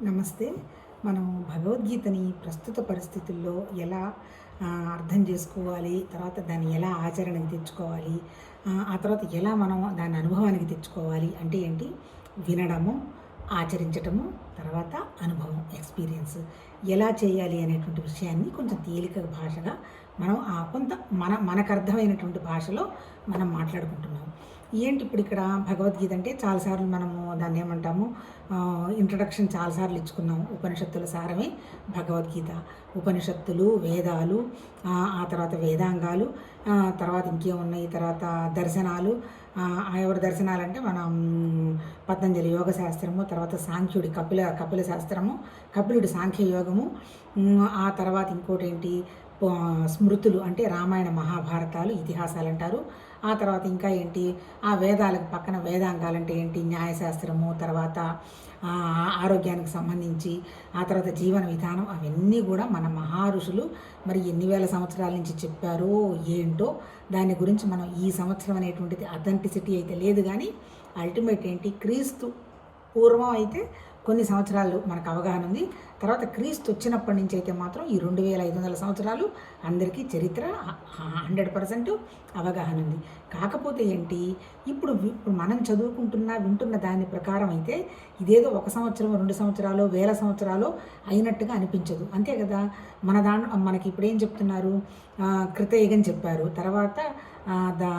నమస్తే. మనం భగవద్గీతని ప్రస్తుత పరిస్థితుల్లో ఎలా అర్థం చేసుకోవాలి తర్వాత దాన్ని ఎలా ఆచరణకి తెచ్చుకోవాలి ఆ, తర్వాత ఎలా మనం దాని అనుభవానికి తెచ్చుకోవాలి అంటే ఏంటి? వినడము ఆచరించటము తర్వాత అనుభవం ఎక్స్పీరియన్స్. ఎలా చేయాలి అనేటువంటి విషయాన్ని కొంచెం తేలిక భాషగా మనం ఆ కొంత మన మనకు అర్థమైనటువంటి భాషలో మనం మాట్లాడుకుంటున్నాం. ఏంటి ఇప్పుడు ఇక్కడ భగవద్గీత అంటే చాలాసార్లు మనము దాన్ని ఏమంటాము ఇంట్రడక్షన్ చాలాసార్లు ఇచ్చుకున్నాం. ఉపనిషత్తుల సారమే భగవద్గీత. ఉపనిషత్తులు వేదాలు ఆ తర్వాత వేదాంగాలు తర్వాత ఇంకేమున్నాయి? తర్వాత దర్శనాలు. ఆ ఎవరి దర్శనాలు అంటే మనం పతంజలి యోగ శాస్త్రము తర్వాత సాంఖ్యుడి కపిల కపిల శాస్త్రము కపిలుడి సాంఖ్య యోగము ఆ తర్వాత ఇంకోటి ఏంటి స్మృతులు అంటే రామాయణ మహాభారతాలు ఇతిహాసాలు అంటారు. ఆ తర్వాత ఇంకా ఏంటి? ఆ వేదాలకు పక్కన వేదాంగాలంటే ఏంటి? న్యాయశాస్త్రము తర్వాత ఆరోగ్యానికి సంబంధించి ఆ తర్వాత జీవన విధానం అవన్నీ కూడా మన మహారుషులు మరి ఎన్ని వేల సంవత్సరాల నుంచి చెప్పారో ఏంటో దాని గురించి మనం ఈ సంవత్సరం అనేటువంటిది అథెంటిసిటీ అయితే లేదు కానీ అల్టిమేట్ ఏంటి? క్రీస్తు పూర్వం అయితే కొన్ని సంవత్సరాలు మనకు అవగాహన ఉంది. తర్వాత క్రీస్తు వచ్చినప్పటి నుంచి అయితే మాత్రం ఈ రెండు వేల ఐదు వందల సంవత్సరాలు అందరికీ చరిత్ర హండ్రెడ్ పర్సెంట్ అవగాహన ఉంది. కాకపోతే ఏంటి? ఇప్పుడు ఇప్పుడు మనం చదువుకుంటున్న వింటున్న దాని ప్రకారం అయితే ఇదేదో ఒక సంవత్సరం రెండు సంవత్సరాలు వేల సంవత్సరాలు అయినట్టుగా అనిపించదు. అంతే కదా? మన దా మనకి ఇప్పుడు ఏం చెప్తున్నారు? కృతయుగం చెప్పారు. తర్వాత దా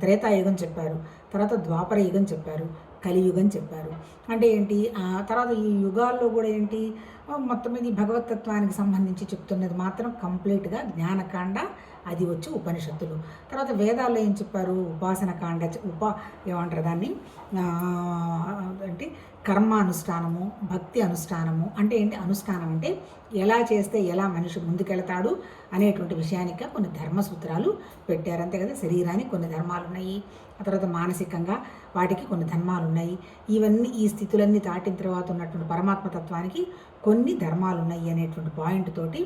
త్రేతాయుగం చెప్పారు. తర్వాత ద్వాపర యుగం చెప్పారు. కలియుగం చెప్పారు. అంటే ఏంటి? ఆ తర్వాత ఈ యుగాల్లో కూడా ఏంటి? మొత్తం మీద ఈ భగవతత్వానికి సంబంధించి చెప్తున్నది మాత్రం కంప్లీట్గా జ్ఞానకాండ అది వచ్చి ఉపనిషత్తులు. తర్వాత వేదాల్లో ఏం చెప్పారు? ఉపాసనకాండ కాండ ఉప ఏమంటారు దాన్ని? అంటే కర్మ అనుష్ఠానము భక్తి అనుష్ఠానము అంటే ఏంటి? అనుష్ఠానం అంటే ఎలా చేస్తే ఎలా మనిషి ముందుకెళ్తాడు అనేటువంటి విషయానికి కొన్ని ధర్మ సూత్రాలు పెట్టారు. అంతే కదా? శరీరానికి కొన్ని ధర్మాలు ఉన్నాయి ఆ తర్వాత మానసికంగా వాటికి కొన్ని ధర్మాలు ఉన్నాయి ఇవన్నీ ఈ స్థితులన్నీ దాటిన తర్వాత ఉన్నటువంటి పరమాత్మ తత్వానికి కొన్ని ధర్మాలు ఉన్నాయి అనేటువంటి పాయింట్ తోటి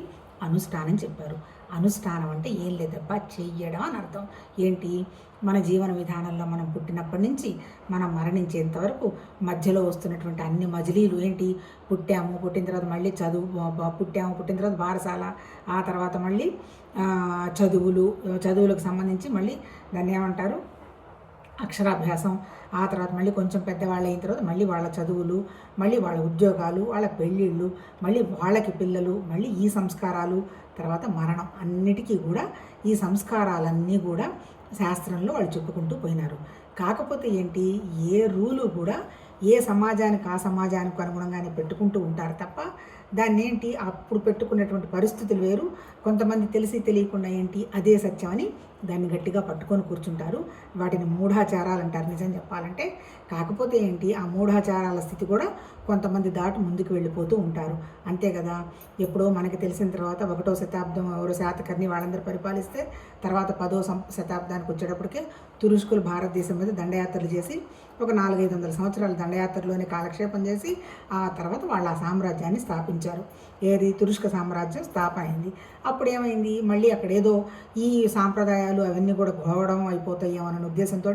అనుష్ఠానం చెప్పారు. అనుష్ఠానం అంటే ఏం లేదబ్బా చెయ్యడం అని అర్థం. ఏంటి? మన జీవన విధానంలో మనం పుట్టినప్పటి నుంచి మనం మరణించేంత వరకు మధ్యలో వస్తున్నటువంటి అన్ని మజిలీలు ఏంటి? పుట్టాము పుట్టిన తర్వాత మళ్ళీ చదువు పుట్టాము పుట్టిన తర్వాత బారసాల ఆ తర్వాత మళ్ళీ చదువులు చదువులకు సంబంధించి మళ్ళీ దాన్ని ఏమంటారు? అక్షరాభ్యాసం ఆ తర్వాత మళ్ళీ కొంచెం పెద్దవాళ్ళు అయిన తర్వాత మళ్ళీ వాళ్ళ చదువులు మళ్ళీ వాళ్ళ ఉద్యోగాలు వాళ్ళ పెళ్ళిళ్ళు మళ్ళీ వాళ్ళకి పిల్లలు మళ్ళీ ఈ సంస్కారాలు తర్వాత మరణం అన్నిటికీ కూడా ఈ సంస్కారాలన్నీ కూడా శాస్త్రంలో వాళ్ళు చెప్పుకుంటూ పోయినారు. కాకపోతే ఏంటి? ఏ రూలు కూడా ఏ సమాజానికి ఆ సమాజానికి అనుగుణంగానే పెట్టుకుంటూ ఉంటారు తప్ప దాన్ని ఏంటి అప్పుడు పెట్టుకున్నటువంటి పరిస్థితులు వేరు. కొంతమంది తెలిసి తెలియకుండా ఏంటి? అదే సత్యం అని దాన్ని గట్టిగా పట్టుకొని కూర్చుంటారు. వాటిని మూఢాచారాలు అంటారు నిజం చెప్పాలంటే. కాకపోతే ఏంటి? ఆ మూఢాచారాల స్థితి కూడా కొంతమంది దాటి ముందుకు వెళ్ళిపోతూ ఉంటారు. అంతే కదా? ఎప్పుడో మనకి తెలిసిన తర్వాత ఒకటో శతాబ్దం ఎవరో శాతకర్ణి వాళ్ళందరూ పరిపాలిస్తే తర్వాత పదో సం శతాబ్దానికి వచ్చేటప్పటికే తురుష్కులు భారతదేశం మీద దండయాత్రలు చేసి ఒక నాలుగైదు వందల సంవత్సరాలు దండయాత్రలోనే కాలక్షేపం చేసి ఆ తర్వాత వాళ్ళు ఆ సామ్రాజ్యాన్ని స్థాపించారు. ఏది? తురుష్క సామ్రాజ్యం స్థాపన అయింది అప్పుడు ఏమైంది మళ్ళీ అక్కడ ఏదో ఈ సాంప్రదాయాలు అవన్నీ కూడా గోవడం అయిపోతాయేమో అనే ఉద్దేశంతో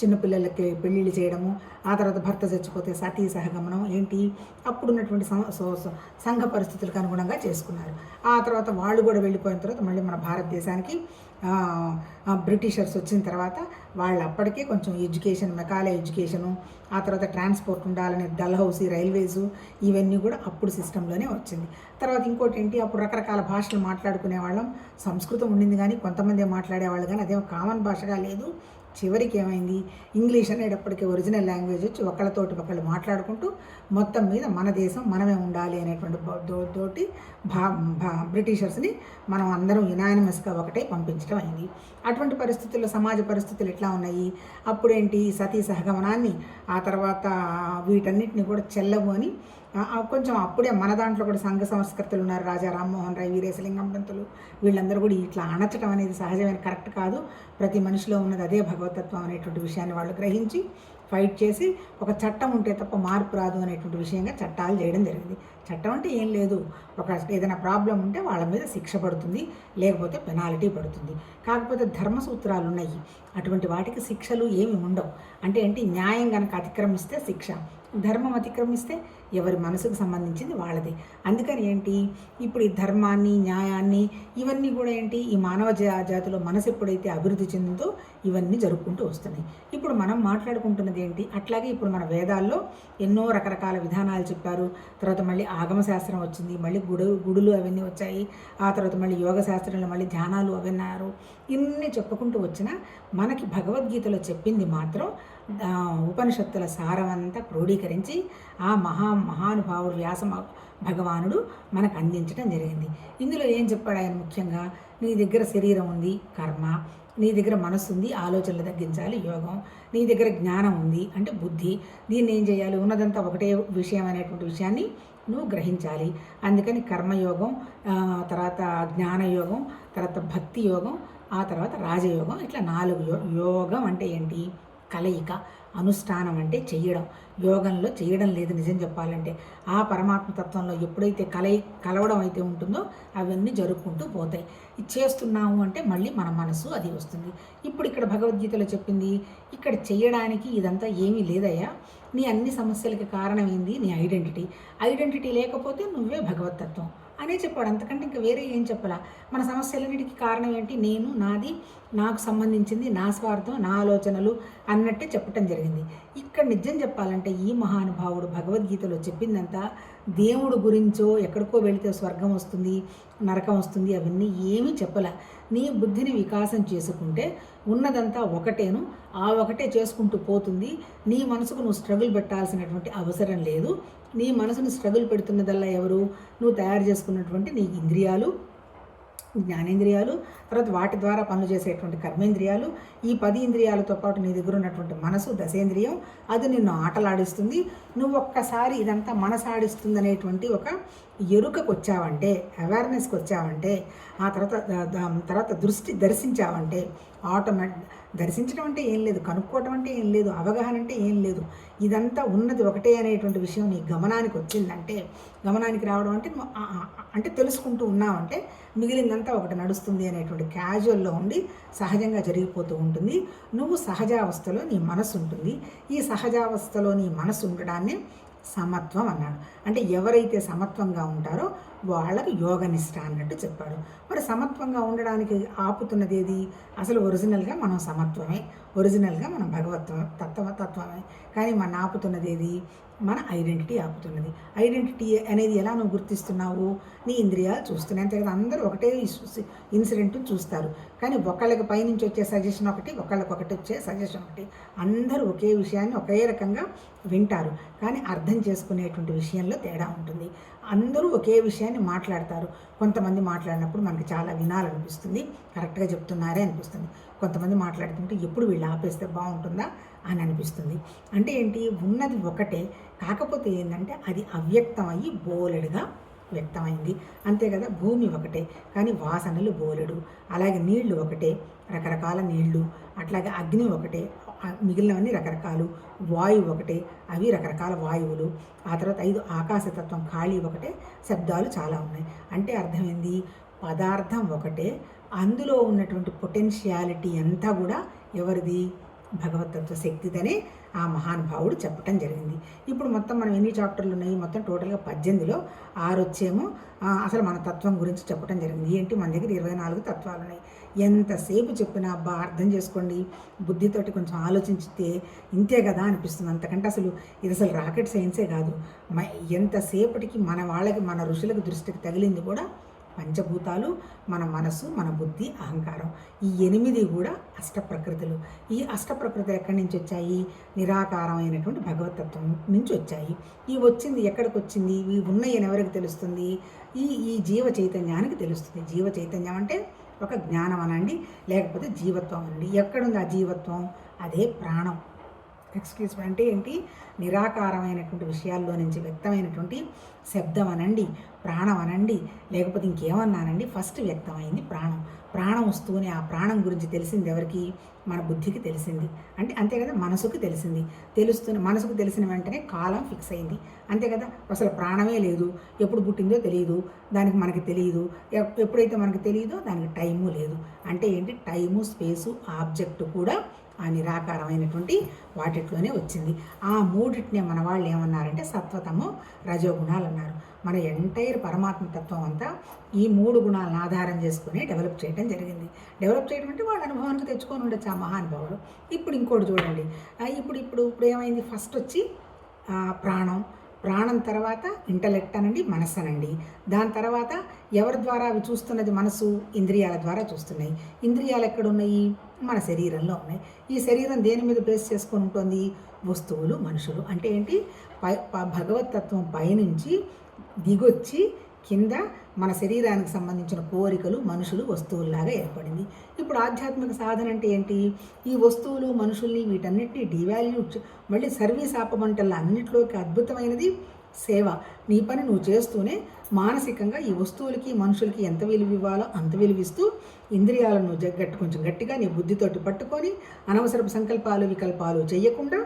చిన్నపిల్లలకి పెళ్ళిళ్ళు చేయడము ఆ తర్వాత భర్త చచ్చిపోతే సతీ సహగమనం ఏంటి? అప్పుడున్నటువంటి సంఘ పరిస్థితులకు అనుగుణంగా చేసుకున్నారు. ఆ తర్వాత వాళ్ళు కూడా వెళ్ళిపోయిన తర్వాత మళ్ళీ మన భారతదేశానికి బ్రిటిషర్స్ వచ్చిన తర్వాత వాళ్ళు అప్పటికే కొంచెం ఎడ్యుకేషన్ మెకాలే ఎడ్యుకేషను ఆ తర్వాత ట్రాన్స్పోర్ట్ ఉండాలని డల్హౌసీ రైల్వేసు రైల్వేస్ ఇవన్నీ కూడా అప్పుడు సిస్టంలోనే వచ్చింది. తర్వాత ఇంకోటి ఏంటి? అప్పుడు రకరకాల భాషలు మాట్లాడుకునే వాళ్ళం సంస్కృతం ఉండింది కానీ కొంతమంది మాట్లాడేవాళ్ళు కానీ అదేమో కామన్ భాషగా లేదు. చివరికి ఏమైంది? ఇంగ్లీష్ అనేటప్పటికీ ఒరిజినల్ లాంగ్వేజ్ వచ్చి ఒకళ్ళతోటి ఒకళ్ళు మాట్లాడుకుంటూ మొత్తం మీద మన దేశం మనమే ఉండాలి అనేటువంటి తోటి భా భా బ్రిటిషర్స్ని మనం అందరం యునానిమస్గా ఒకటే పంపించడం అయింది. అటువంటి పరిస్థితుల్లో సమాజ పరిస్థితులు ఎట్లా ఉన్నాయి? అప్పుడేంటి సతీ సహగమనాన్ని ఆ తర్వాత వీటన్నిటిని కూడా చెల్లవు అని కొంచెం అప్పుడే మన దాంట్లో కూడా సంఘ సంస్కృతులు ఉన్నారు. రాజా రామ్మోహన్ రాయ్ వీరేశలింగం పంతులు. వీళ్ళందరూ కూడా ఇట్లా అణచటం అనేది సహజమైన కరెక్ట్ కాదు. ప్రతి మనిషిలో ఉన్నది అదే భగవతత్వం అనేటువంటి విషయాన్ని వాళ్ళు గ్రహించి ఫైట్ చేసి ఒక చట్టం ఉంటే తప్ప మార్పు రాదు అనేటువంటి విషయంగా చట్టాలు చేయడం జరిగింది. చట్టం అంటే ఏం లేదు. ఒక ఏదైనా ప్రాబ్లం ఉంటే వాళ్ళ మీద శిక్ష పడుతుంది లేకపోతే పెనాల్టీ పడుతుంది. కాకపోతే ధర్మ సూత్రాలు ఉన్నాయి. అటువంటి వాటికి శిక్షలు ఏమి ఉండవు. అంటే ఏంటి? న్యాయం కనుక అతిక్రమిస్తే శిక్ష. ధర్మం అతిక్రమిస్తే ఎవరి మనసుకు సంబంధించింది వాళ్ళది. అందుకని ఏంటి? ఇప్పుడు ఈ ధర్మాన్ని న్యాయాన్ని ఇవన్నీ కూడా ఏంటి? ఈ మానవ జాతిలో మనసు ఎప్పుడైతే అభివృద్ధి చెందిందో ఇవన్నీ జరుపుకుంటూ వస్తున్నాయి. ఇప్పుడు మనం మాట్లాడుకుంటున్నది ఏంటి? అట్లాగే ఇప్పుడు మన వేదాల్లో ఎన్నో రకరకాల విధానాలు చెప్పారు. తర్వాత మళ్ళీ ఆగమశాస్త్రం వచ్చింది మళ్ళీ గుడు గుడులు అవన్నీ వచ్చాయి. ఆ తర్వాత మళ్ళీ యోగ శాస్త్రంలో మళ్ళీ ధ్యానాలు అవన్నారు ఇన్ని చెప్పుకుంటూ వచ్చినా మనకి భగవద్గీతలో చెప్పింది మాత్రం ఉపనిషత్తుల సారమంతా క్రోడీకరించి ఆ మహా మహానుభావుడు వ్యాస భగవానుడు మనకు అందించడం జరిగింది. ఇందులో ఏం చెప్పాడు ఆయన ముఖ్యంగా? నీ దగ్గర శరీరం ఉంది కర్మ. నీ దగ్గర మనస్సు ఉంది ఆలోచనలు తగ్గించాలి యోగం. నీ దగ్గర జ్ఞానం ఉంది అంటే బుద్ధి. దీన్ని ఏం చేయాలి? ఉన్నదంతా ఒకటే విషయం అనేటువంటి విషయాన్ని నువ్వు గ్రహించాలి. అందుకని కర్మయోగం తర్వాత జ్ఞానయోగం తర్వాత భక్తి యోగం ఆ తర్వాత రాజయోగం ఇట్లా నాలుగు యో యోగం అంటే ఏంటి? కలయిక అనుష్ఠానం అంటే చేయడం యోగంలో చేయడం లేదు నిజం చెప్పాలంటే. ఆ పరమాత్మ తత్వంలో ఎప్పుడైతే కలయి కలవడం అయితే ఉంటుందో అవన్నీ జరుపుకుంటూ పోతాయి. ఇది చేస్తున్నాము అంటే మళ్ళీ మన మనసు అది వస్తుంది. ఇప్పుడు ఇక్కడ భగవద్గీతలో చెప్పింది ఇక్కడ చేయడానికి ఇదంతా ఏమీ లేదయ్యా. నీ అన్ని సమస్యలకి కారణం ఏంది? నీ ఐడెంటిటీ ఐడెంటిటీ లేకపోతే నువ్వే భగవతత్వం అనే చెప్పాడు. అంతకంటే ఇంకా వేరే ఏం చెప్పాలా? మన సమస్యలన్నిటికీ కారణం ఏంటి? నేను నాది నాకు సంబంధించింది నా స్వార్థం నా ఆలోచనలు అన్నట్టే చెప్పటం జరిగింది. ఇక్కడ నిజం చెప్పాలంటే ఈ మహానుభావుడు భగవద్గీతలో చెప్పిందంతా దేవుడు గురించో ఎక్కడికో వెళితే స్వర్గం వస్తుంది నరకం వస్తుంది అవన్నీ ఏమీ చెప్పలే. నీ బుద్ధిని వికాసం చేసుకుంటే ఉన్నదంతా ఒకటేను. ఆ ఒకటే చేసుకుంటూ పోతుంది. నీ మనసుకు నువ్వు స్ట్రగుల్ పెట్టాల్సినటువంటి అవసరం లేదు. నీ మనసును స్ట్రగుల్ పెడుతున్నదల్లా ఎవరు? నువ్వు తయారు చేసుకున్నటువంటి నీ ఇంద్రియాలు జ్ఞానేంద్రియాలు తర్వాత వాటి ద్వారా పనులు చేసేటువంటి కర్మేంద్రియాలు ఈ పది ఇంద్రియాలతో పాటు నీ దగ్గర ఉన్నటువంటి మనసు దశేంద్రియం అది నిన్ను ఆటలాడిస్తుంది. నువ్వు ఒక్కసారి ఇదంతా మనసు ఆడిస్తుంది అనేటువంటి ఒక ఎరుకకు వచ్చావంటే అవేర్నెస్కి వచ్చావంటే ఆ తర్వాత తర్వాత దృష్టి దర్శించావంటే ఆటోమేట్ దర్శించడం అంటే ఏం లేదు కనుక్కోవటం అంటే ఏం లేదు అవగాహన అంటే ఏం లేదు. ఇదంతా ఉన్నది ఒకటే అనేటువంటి విషయం నీ గమనానికి వచ్చిందంటే గమనానికి రావడం అంటే అంటే తెలుసుకుంటూ ఉన్నావంటే మిగిలిందంతా ఒకటి నడుస్తుంది అనేటువంటి క్యాజువల్లో ఉండి సహజంగా జరిగిపోతూ ఉంటుంది. నువ్వు సహజావస్థలో నీ మనసు ఉంటుంది. ఈ సహజావస్థలో నీ మనసు ఉండడాన్ని సమత్వం అన్నాడు. అంటే ఎవరైతే సమత్వంగా ఉంటారో వాళ్ళకు యోగనిష్ట అన్నట్టు చెప్పాడు. మరి సమత్వంగా ఉండడానికి ఆపుతున్నది ఏది? అసలు ఒరిజినల్గా మనం సమత్వమే. ఒరిజినల్గా మనం భగవత్వ తత్వ తత్వమే. కానీ మన ఆపుతున్నది ఏది మన ఐడెంటిటీ ఆపుతున్నది. ఐడెంటిటీ అనేది ఎలా నువ్వు గుర్తిస్తున్నావు? నీ ఇంద్రియాలు చూస్తున్నాయి. అంతే కదా. అందరూ ఒకటే ఇన్సిడెంట్ చూస్తారు. కానీ ఒకళ్ళకి పైనుంచి వచ్చే సజెషన్ ఒకటి ఒకళ్ళకి ఒకటి వచ్చే సజెషన్ ఒకటి. అందరూ ఒకే విషయాన్ని ఒకే రకంగా వింటారు. కానీ అర్థం చేసుకునేటువంటి విషయంలో తేడా ఉంటుంది. అందరూ ఒకే విషయాన్ని మాట్లాడతారు. కొంతమంది మాట్లాడినప్పుడు మనకి చాలా వినాలనిపిస్తుంది. కరెక్ట్గా చెప్తున్నారే అనిపిస్తుంది. కొంతమంది మాట్లాడుతుంటే ఎప్పుడు వీళ్ళు ఆపేస్తే బాగుంటుందా అని అనిపిస్తుంది. అంటే ఏంటి? ఉన్నది ఒకటే. కాకపోతే ఏంటంటే అది అవ్యక్తం అయ్యి బోలెడుగా వ్యక్తమైంది. అంతే కదా? భూమి ఒకటే. కానీ వాసనలు బోలెడు. అలాగే నీళ్ళు ఒకటే. రకరకాల నీళ్ళు. అట్లాగే అగ్ని ఒకటే. మిగిలినవన్నీ రకరకాలు. వాయువు ఒకటే. అవి రకరకాల వాయువులు. ఆ తర్వాత ఐదు ఆకాశతత్వం ఖాళీ ఒకటే. శబ్దాలు చాలా ఉన్నాయి. అంటే అర్థమైంది పదార్థం ఒకటే. అందులో ఉన్నటువంటి పొటెన్షియాలిటీ అంతా కూడా ఎవరిది? భగవతత్వ శక్తిదనే ఆ మహానుభావుడు చెప్పటం జరిగింది. ఇప్పుడు మొత్తం మనం ఎన్ని చాప్టర్లు ఉన్నాయి? మొత్తం టోటల్గా పద్దెనిమిదిలో ఆరు వచ్చేమో అసలు మన తత్వం గురించి చెప్పడం జరిగింది. ఏంటి? మన దగ్గర ఇరవై నాలుగు తత్వాలు ఉన్నాయి. ఎంతసేపు చెప్పినా అబ్బా అర్థం చేసుకోండి. బుద్ధితోటి కొంచెం ఆలోచించితే ఇంతే కదా అనిపిస్తుంది. అంతకంటే అసలు ఇది అసలు రాకెట్ సైన్సే కాదు. ఎంతసేపటికి మన వాళ్ళకి మన ఋషులకు దృష్టికి తగిలింది కూడా పంచభూతాలు మన మనసు మన బుద్ధి అహంకారం. ఈ ఎనిమిది కూడా అష్ట ప్రకృతులు ఈ అష్టప్రకృతులు ఎక్కడి నుంచి వచ్చాయి? నిరాకారమైనటువంటి భగవతత్వం నుంచి వచ్చాయి. ఈ వచ్చింది ఎక్కడికి వచ్చింది? ఈ ఉన్నాయని ఎవరికి తెలుస్తుంది? ఈ ఈ జీవ చైతన్యానికి తెలుస్తుంది. జీవ చైతన్యం అంటే ఒక జ్ఞానం అనండి లేకపోతే జీవత్వం అనండి. ఎక్కడుంది ఆ జీవత్వం? అదే ప్రాణం. ఎక్స్క్యూజ్ అంటే ఏంటి? నిరాకారమైనటువంటి విషయాల్లో నుంచి వ్యక్తమైనటువంటి శబ్దం అనండి ప్రాణం అనండి లేకపోతే ఇంకేమన్నానండి? ఫస్ట్ వ్యక్తమైంది ప్రాణం. ప్రాణం వస్తూనే ఆ ప్రాణం గురించి తెలిసింది ఎవరికి? మన బుద్ధికి తెలిసింది. అంటే అంతే కదా మనసుకు తెలిసింది. తెలుస్తున్న మనసుకు తెలిసిన వెంటనే కాలం ఫిక్స్ అయింది. అంతే కదా అసలు ప్రాణమే లేదు. ఎప్పుడు పుట్టిందో తెలియదు. దానికి మనకి తెలియదు. ఎప్పుడైతే మనకి తెలియదో దానికి టైము లేదు. అంటే ఏంటి? టైము స్పేసు ఆబ్జెక్టు కూడా ఆ నిరాకారమైనటువంటి వాటిట్లోనే వచ్చింది. ఆ మూడిటినే మన వాళ్ళు ఏమన్నారంటే సత్వతము రజోగుణాలు అన్నారు మన ఎంటైర్ పరమాత్మ తత్వం అంతా ఈ మూడు గుణాలను ఆధారం చేసుకుని డెవలప్ చేయడం జరిగింది. డెవలప్ చేయడం అంటే వాళ్ళ అనుభవానికి తెచ్చుకొని ఉండొచ్చు ఆ మహానుభావులు. ఇప్పుడు ఇంకోటి చూడండి. ఇప్పుడు ఇప్పుడు ఇప్పుడు ఏమైంది? ఫస్ట్ వచ్చి ప్రాణం. ప్రాణం తర్వాత ఇంటలెక్ట్ అనండి మనస్సు అనండి. దాని తర్వాత ఎవరి ద్వారా అవి చూస్తున్నది? మనసు ఇంద్రియాల ద్వారా చూస్తున్నాయి. ఇంద్రియాలు ఎక్కడ ఉన్నాయి మన శరీరంలో ఉన్నాయి. ఈ శరీరం దేని మీద బేస్ చేసుకొని ఉంటుంది? వస్తువులు మనుషులు. అంటే ఏంటి? పై భగవతత్వం పైనుంచి దిగొచ్చి కింద మన శరీరానికి సంబంధించిన కోరికలు మనుషులు వస్తువుల్లాగా ఏర్పడింది. ఇప్పుడు ఆధ్యాత్మిక సాధన అంటే ఏంటి? ఈ వస్తువులు మనుషుల్ని వీటన్నిటిని డివాల్యూ మళ్ళీ సర్వీస్ ఆపమంటల్లా అన్నిటిలోకి అద్భుతమైనది సేవ. నీ పని నువ్వు చేస్తూనే మానసికంగా ఈ వస్తువులకి మనుషులకి ఎంత విలువ ఇవ్వాలో అంత విలువిస్తూ ఇంద్రియాలను గట్టి జగ్గట్టు కొంచెం గట్టిగా నీ బుద్ధితోటి పట్టుకొని అనవసరపు సంకల్పాలు వికల్పాలు చేయకుండా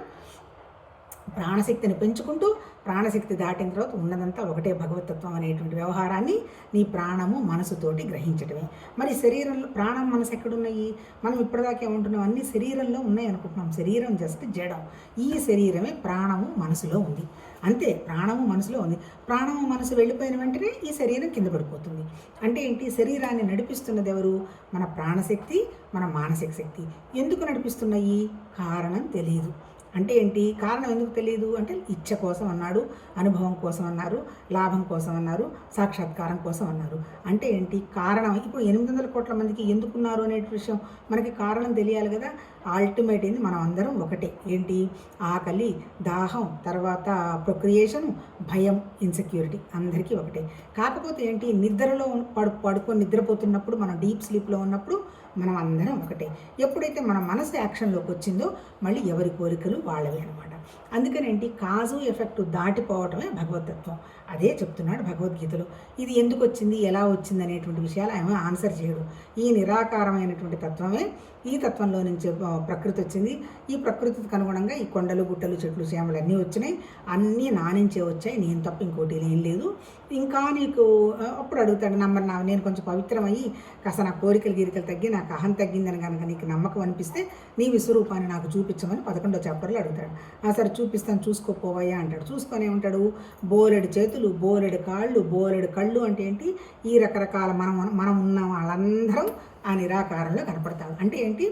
ప్రాణశక్తిని పెంచుకుంటూ ప్రాణశక్తి దాటిన తర్వాత ఉన్నదంతా ఒకటే భగవతత్వం అనేటువంటి వ్యవహారాన్ని నీ ప్రాణము మనసుతోటి గ్రహించడమే మరి శరీరంలో ప్రాణం మనసు ఎక్కడున్నాయి? మనం ఇప్పటిదాకా ఉంటున్నాం అన్ని శరీరంలో ఉన్నాయి అనుకుంటున్నాం. శరీరం జస్ట్ జడం. ఈ శరీరమే ప్రాణము మనసులో ఉంది. అంతే ప్రాణము మనసులో ఉంది. ప్రాణము మనసు వెళ్ళిపోయిన వెంటనే ఈ శరీరం కింద పడిపోతుంది. అంటే ఏంటి? శరీరాన్ని నడిపిస్తున్నది ఎవరు? మన ప్రాణశక్తి మన మానసిక శక్తి. ఎందుకు నడిపిస్తున్నాయి? కారణం తెలియదు అంటే ఏంటి? కారణం ఎందుకు తెలియదు అంటే ఇచ్చ కోసం అన్నాడు అనుభవం కోసం అన్నారు లాభం కోసం అన్నారు సాక్షాత్కారం కోసం అన్నారు. అంటే ఏంటి? కారణం ఇప్పుడు ఎనిమిది వందల కోట్ల మందికి ఎందుకున్నారు అనే విషయం మనకి కారణం తెలియాలి కదా. అల్టిమేట్ ఏంది? మనం అందరం ఒకటే. ఏంటి? ఆకలి దాహం తర్వాత ప్రొక్రియేషన్ భయం ఇన్సెక్యూరిటీ అందరికీ ఒకటే. కాకపోతే ఏంటి? నిద్రలో పడు పడుకొని నిద్రపోతున్నప్పుడు మనం డీప్ స్లీప్లో ఉన్నప్పుడు మనం అందరం ఒకటే. ఎప్పుడైతే మన మనసు యాక్షన్లోకి వచ్చిందో మళ్ళీ ఎవరి కోరికలు వాళ్ళవే అనమాట అందుకనేంటి? కాజు ఎఫెక్ట్ దాటిపోవటమే భగవతత్వం. అదే చెప్తున్నాడు భగవద్గీతలో. ఇది ఎందుకు వచ్చింది? ఎలా వచ్చింది? అనేటువంటి విషయాలు ఆయన ఆన్సర్ చేయడు. ఈ నిరాకారమైనటువంటి తత్వమే ఈ తత్వంలో నుంచి ప్రకృతి వచ్చింది. ఈ ప్రకృతికి అనుగుణంగా ఈ కొండలు గుట్టలు చెట్లు చేమలు అన్నీ వచ్చినాయి. అన్నీ నా నుంచే వచ్చాయి. నేను తప్ప ఇంకోటి ఏం లేదు. ఇంకా నీకు అప్పుడు అడుగుతాడు నమ్మరు నా నేను కొంచెం పవిత్రమయ్యి కాస్త నా కోరికలు గీరికలు తగ్గి నాకు అహం తగ్గిందని కనుక నీకు నమ్మకం అనిపిస్తే నీ విశ్వరూపాన్ని నాకు చూపించమని పదకొండో చాప్టర్లో అడుగుతాడు. ఆ సరే చూపిస్తాను చూసుకోపోవయ్యా అంటాడు. చూసుకొని ఏమంటాడు? బోలెడు చేతులు బోలెడు కాళ్ళు బోలెడు కళ్ళు అంటే ఏంటి? ఈ రకరకాల మనం మనం ఉన్న వాళ్ళందరం ఆ నిరాకారంలో కనపడతాడు అంటే ఏంటి?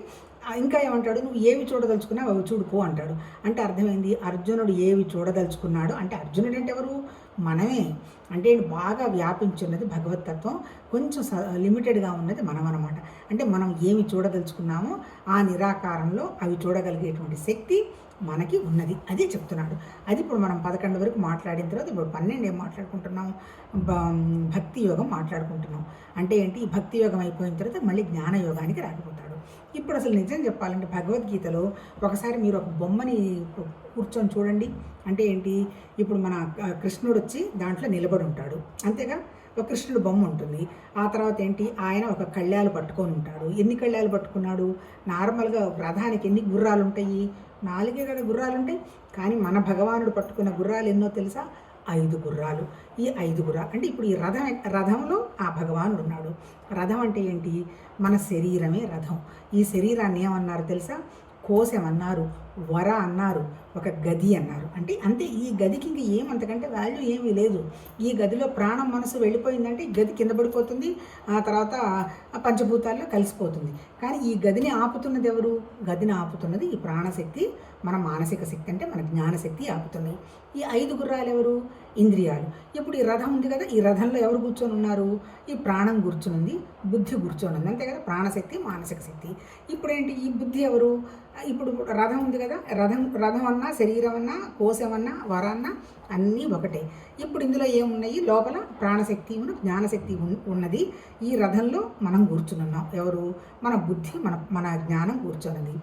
ఇంకా ఏమంటాడు? నువ్వు ఏవి చూడదలుచుకున్నావు అవి చూడుకో అంటాడు. అంటే అర్థమైంది అర్జునుడు ఏవి చూడదలుచుకున్నాడు? అంటే అర్జునుడు అంటే ఎవరు? మనమే అంటే బాగా వ్యాపించున్నది భగవతత్వం. కొంచెం స- లిమిటెడ్గా ఉన్నది మనం అనమాట అంటే మనం ఏమి చూడదలుచుకున్నామో ఆ నిరాకారంలో అవి చూడగలిగేటువంటి శక్తి మనకి ఉన్నది. అదే చెప్తున్నాడు. అది ఇప్పుడు మనం పదకొండు వరకు మాట్లాడిన తర్వాత ఇప్పుడు పన్నెండు ఏం మాట్లాడుకుంటున్నాం? భక్తి యోగం మాట్లాడుకుంటున్నాం. అంటే ఏంటి? ఈ భక్తి యోగం అయిపోయిన తర్వాత మళ్ళీ జ్ఞాన యోగానికి రాకపోతాడు. ఇప్పుడు అసలు నిజం చెప్పాలంటే భగవద్గీతలో ఒకసారి మీరు ఒక బొమ్మని కూర్చొని చూడండి. అంటే ఏంటి? ఇప్పుడు మన కృష్ణుడు వచ్చి దాంట్లో నిలబడి ఉంటాడు. అంతేగా? ఒక కృష్ణుడు బొమ్మ ఉంటుంది. ఆ తర్వాత ఏంటి? ఆయన ఒక కళ్యాలు పట్టుకొని ఉంటాడు. ఎన్ని కళ్యాలు పట్టుకున్నాడు? నార్మల్గా రథానికి ఎన్ని గుర్రాలు ఉంటాయి? నాలుగే కదా గుర్రాలు ఉంటాయి. కానీ మన భగవానుడు పట్టుకున్న గుర్రాలు ఎన్నో తెలుసా? ఐదు గుర్రాలు. ఈ ఐదు గుర్రాలు అంటే ఇప్పుడు ఈ రథం రథంలో ఆ భగవానుడు ఉన్నాడు. రథం అంటే ఏంటి? మన శరీరమే రథం. ఈ శరీరాన్ని ఏమన్నారు తెలుసా? కోశమన్నారు వర అన్నారు ఒక గది అన్నారు. అంటే అంతే ఈ గదికి ఇంక ఏం అంతకంటే వాల్యూ ఏమీ లేదు. ఈ గదిలో ప్రాణం మనసు వెళ్ళిపోయిందంటే గది కింద పడిపోతుంది ఆ తర్వాత పంచభూతాల్లో కలిసిపోతుంది. కానీ ఈ గదిని ఆపుతున్నది ఎవరు? గదిని ఆపుతున్నది ఈ ప్రాణశక్తి మన మానసిక శక్తి అంటే మన జ్ఞానశక్తి ఆపుతున్నాయి. ఈ ఐదు గుర్రాలు ఎవరు? ఇంద్రియాలు. ఇప్పుడు ఈ రథం ఉంది కదా ఈ రథంలో ఎవరు కూర్చొని ఉన్నారు? ఈ ప్రాణం కూర్చునుంది బుద్ధి కూర్చొని ఉంది అంతే కదా ప్రాణశక్తి మానసిక శక్తి. ఇప్పుడు ఏంటి ఈ బుద్ధి ఎవరు? ఇప్పుడు రథం ఉంది కదా? రథం రథం అన్నా శరీరం అన్నా కోశమన్నా అన్నా అన్నీ ఒకటే. ఇప్పుడు ఇందులో ఏమున్నాయి? లోపల ప్రాణశక్తి ఉన్న జ్ఞానశక్తి ఉన్- ఉన్నది. ఈ రథంలో మనం కూర్చునున్నాం. ఎవరు? మన బుద్ధి మన మన జ్ఞానం కూర్చున్నది.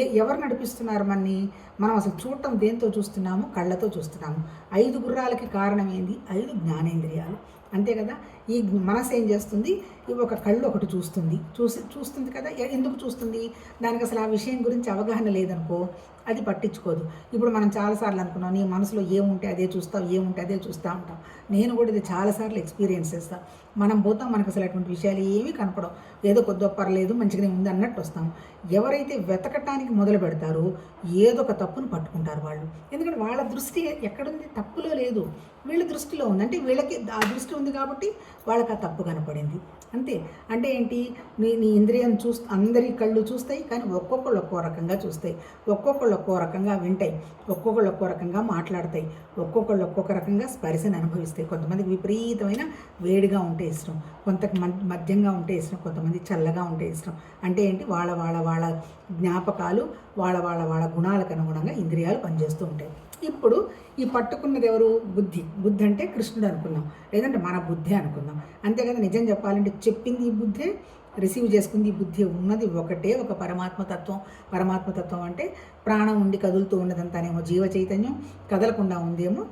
ఏ ఎవరు నడిపిస్తున్నారు మనని? మనం అసలు చూడటం దేంతో చూస్తున్నాము? కళ్ళతో చూస్తున్నాము. ఐదు గుర్రాలకి కారణం ఏంది? ఐదు జ్ఞానేంద్రియాలు. అంతే కదా? ఈ మనసు ఏం చేస్తుంది ఇవి ఒక కళ్ళు ఒకటి చూస్తుంది. చూసి చూస్తుంది కదా? ఎందుకు చూస్తుంది? దానికి అసలు ఆ విషయం గురించి అవగాహన లేదనుకో అది పట్టించుకోదు. ఇప్పుడు మనం చాలాసార్లు అనుకున్నాం నీ మనసులో ఏముంటే అదే చూస్తావు ఏముంటే అదే చూస్తూ ఉంటాం నేను కూడా ఇది చాలాసార్లు ఎక్స్పీరియన్స్ చేస్తాను మనం పోతాం మనకు అసలు అటువంటి విషయాలు ఏమీ కనపడవు. ఏదో కొద్దో పర్లేదు మంచిగానే ఉంది అన్నట్టు వస్తాం. ఎవరైతే వెతకటానికి మొదలు పెడతారో ఏదో ఒక తప్పును పట్టుకుంటారు వాళ్ళు. ఎందుకంటే వాళ్ళ దృష్టి ఎక్కడుంది? తప్పులో లేదు. వీళ్ళ దృష్టిలో ఉంది. అంటే వీళ్ళకి ఆ దృష్టి ఉంది కాబట్టి వాళ్ళకి ఆ తప్పు కనపడింది. అంతే. అంటే ఏంటి? నీ నీ ఇంద్రియం చూ అందరి కళ్ళు చూస్తాయి కానీ ఒక్కొక్కళ్ళు ఒక్కో రకంగా చూస్తాయి. ఒక్కొక్కళ్ళు ఒక్కో రకంగా వింటాయి. ఒక్కొక్కళ్ళు ఒక్కో రకంగా మాట్లాడతాయి. ఒక్కొక్కళ్ళు ఒక్కొక్క రకంగా స్పర్శను అనుభవిస్తాయి. కొంతమందికి విపరీతమైన వేడిగా ఉంటే ఇష్టం. కొంతకు మధ్యంగా ఉంటే ఇష్టం. కొంతమంది చల్లగా ఉంటే ఇష్టం. అంటే ఏంటి? వాళ్ళ వాళ్ళ వాళ్ళ జ్ఞాపకాలు వాళ్ళ వాళ్ళ వాళ్ళ గుణాలకు అనుగుణంగా ఇంద్రియాలు పనిచేస్తూ ఉంటాయి. ఇప్పుడు ఈ పట్టుకున్నది ఎవరు? బుద్ధి. బుద్ధి అంటే కృష్ణుడు అనుకున్నాం లేదంటే మన బుద్ధి అనుకుందాం. అంతేకాదు నిజం చెప్పాలంటే చెప్పింది ఈ బుద్ధే రిసీవ్ చేసుకుంది ఈ బుద్ధి. ఉన్నది ఒకటే ఒక పరమాత్మతత్వం పరమాత్మతత్వం అంటే ప్రాణం ఉండి కదులుతూ ఉన్నదంతానేమో జీవ చైతన్యం కదలకుండా ఉందేమో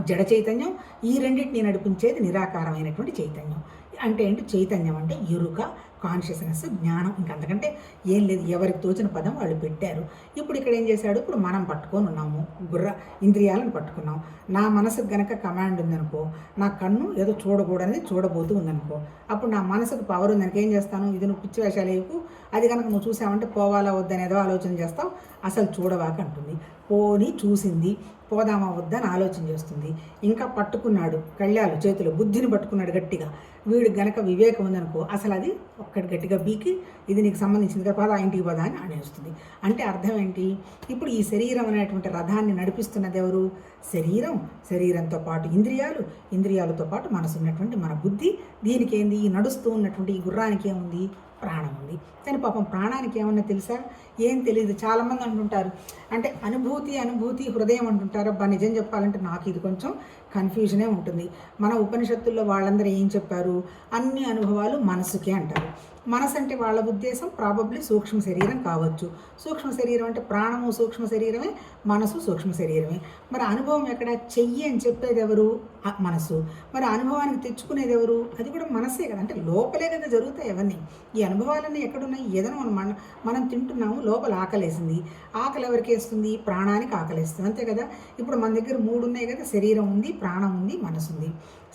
జడ చైతన్యం. ఈ రెండింటిని నడిపించేది నిరాకారమైనటువంటి చైతన్యం. అంటే ఏంటి? చైతన్యం అంటే ఎరుక కాన్షియస్నెస్ జ్ఞానం ఇంకంతకంటే ఏం లేదు. ఎవరికి తోచిన పదం వాళ్ళు పెట్టారు. ఇప్పుడు ఇక్కడ ఏం చేశాడు? ఇప్పుడు మనం పట్టుకొని ఉన్నాము. గుర్ర ఇంద్రియాలను పట్టుకున్నాం. నా మనసుకు గనక కమాండ్ ఉందనుకో నా కన్ను ఏదో చూడకూడనిది చూడబోతూ ఉందనుకో అప్పుడు నా మనసుకు పవర్ ఉందనుకో ఏం చేస్తాను? ఇది నువ్వు పిచ్చి వేషాలు వేయకు. అది కనుక నువ్వు చూసావంటే పోవాలా వద్దని ఏదో ఆలోచన చేస్తావు. అసలు చూడవాక అంటుంది. పోని చూసింది. పోదామా వద్దని ఆలోచన చేస్తుంది. ఇంకా పట్టుకున్నాడు. కళ్యాలు చేతిలో బుద్ధిని పట్టుకున్నాడు గట్టిగా. వీడు గనక వివేకం ఉందనుకో అసలు అది ఒక్కటి గట్టిగా బీకి ఇది నీకు సంబంధించింది కదా పదా ఇంటికి పదా అని అనేస్తుంది అంటే అర్థం ఏంటి? ఇప్పుడు ఈ శరీరం అనేటువంటి రథాన్ని నడిపిస్తున్నది ఎవరు? శరీరం. శరీరంతో పాటు ఇంద్రియాలు. ఇంద్రియాలతో పాటు మనసు ఉన్నటువంటి మన బుద్ధి. దీనికి ఏంది? ఈ నడుస్తూ ఉన్నటువంటి ఈ గుర్రానికి ఏముంది? ప్రాణం ఉంది. కానీ పాపం ప్రాణానికి ఏమన్నా తెలుసా? ఏం తెలియదు చాలామంది అంటుంటారు. అంటే అనుభూతి అనుభూతి హృదయం అంటుంటారు. అబ్బా నిజం చెప్పాలంటే నాకు ఇది కొంచెం కన్ఫ్యూజనే ఉంటుంది. మన ఉపనిషత్తుల్లో వాళ్ళందరూ ఏం చెప్పారు? అన్ని అనుభవాలు మనసుకే అంటారు. మనసు అంటే వాళ్ళ ఉద్దేశం ప్రాబబ్లీ సూక్ష్మ శరీరం కావచ్చు. సూక్ష్మ శరీరం అంటే ప్రాణము సూక్ష్మ శరీరమే మనసు సూక్ష్మ శరీరమే. మరి అనుభవం ఎక్కడ? చెయ్యి అని చెప్పేది ఎవరు? మనసు. మరి అనుభవానికి తెచ్చుకునేది ఎవరు? అది కూడా మనసే కదా. అంటే లోపలే కదా జరుగుతాయి అవన్నీ. ఈ అనుభవాలన్నీ ఎక్కడున్నాయి? ఏదైనా మనం మనం తింటున్నాము లోపల ఆకలేసింది. ఆకలి ఎవరికి వేస్తుంది? ప్రాణానికి ఆకలిస్తుంది అంతే కదా? ఇప్పుడు మన దగ్గర మూడు ఉన్నాయి కదా. శరీరం ఉంది ప్రాణం ఉంది మనసు ఉంది.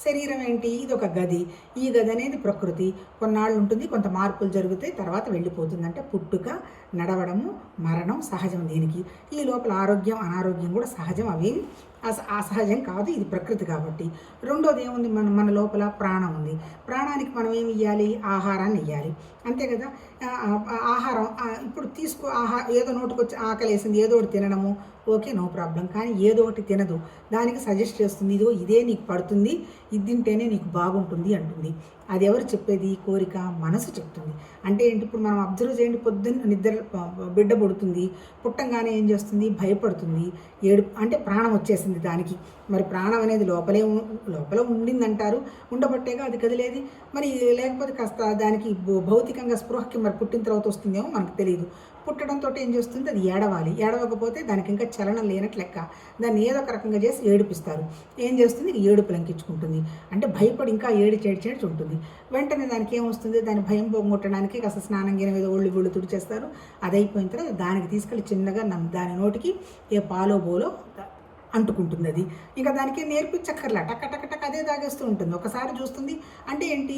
శరీరం ఏంటి? ఇది ఒక గది. ఈ గది అనేది ప్రకృతి. కొన్నాళ్ళు ఉంటుంది కొంత మార్పులు జరుగుతాయి తర్వాత వెళ్ళిపోతుంది అంటే పుట్టుక నడవడము మరణం సహజం దీనికి. ఈ లోపల ఆరోగ్యం అనారోగ్యం కూడా సహజం అవి. అసహజం కాదు ఇది ప్రకృతి కాబట్టి. రెండోది ఏముంది? మన మన లోపల ప్రాణం ఉంది. ప్రాణానికి మనం ఏమి ఇవ్వాలి ఆహారాన్ని ఇవ్వాలి అంతే కదా? ఆహారం ఇప్పుడు తీసుకో ఆహా ఏదో నోటుకొచ్చి ఆకలి వేసింది ఏదో ఒకటి తినడము ఓకే నో ప్రాబ్లం. కానీ ఏదో ఒకటి తినదు. దానికి సజెస్ట్ చేస్తుంది ఇదిగో ఇదే నీకు పడుతుంది ఇది తింటేనే నీకు బాగుంటుంది అంటుంది. అది ఎవరు చెప్పేది? కోరిక మనసు చెప్తుంది. అంటే ఏంటి? ఇప్పుడు మనం అబ్జర్వ్ చేయండి పొద్దున్న నిద్ర బిడ్డ పుడుతుంది పుట్టంగానే ఏం చేస్తుంది? భయపడుతుంది ఏడు అంటే ప్రాణం వచ్చేసింది. దానికి. మరి ప్రాణం అనేది లోపలే లోపల ఉండిందంటారు. ఉండబట్టేగా అది కదిలేది. మరి లేకపోతే కాస్త దానికి భౌతికంగా స్పృహకి మరి పుట్టిన తర్వాత వస్తుందేమో మనకు తెలియదు పుట్టడంతో ఏం చేస్తుంది? అది ఏడవాలి. ఏడవకపోతే దానికి ఇంకా చలనం లేనట్లు లెక్క. దాన్ని ఏదో ఒక రకంగా చేసి ఏడిపిస్తారు. ఏం చేస్తుంది? ఏడుపు లంకించుకుంటుంది. అంటే భయపడి ఇంకా ఏడి చేడి చేడి ఉంటుంది. వెంటనే దానికి ఏమొస్తుంది దాని భయం పోగొట్టడానికి కాస్త స్నానం గిన మీద ఒళ్ళు గుళ్ళు తుడిచేస్తారు. అది అయిపోయిన తర్వాత దానికి తీసుకెళ్ళి చిన్నగా దాని నోటికి ఏ పాలో బోలో అంటుకుంటుంది అది ఇంకా దానికి నేర్పించక్కర్లా టక్క టక్క టక్ అదే తాగేస్తూ ఉంటుంది. ఒకసారి చూస్తుంది అంటే ఏంటి?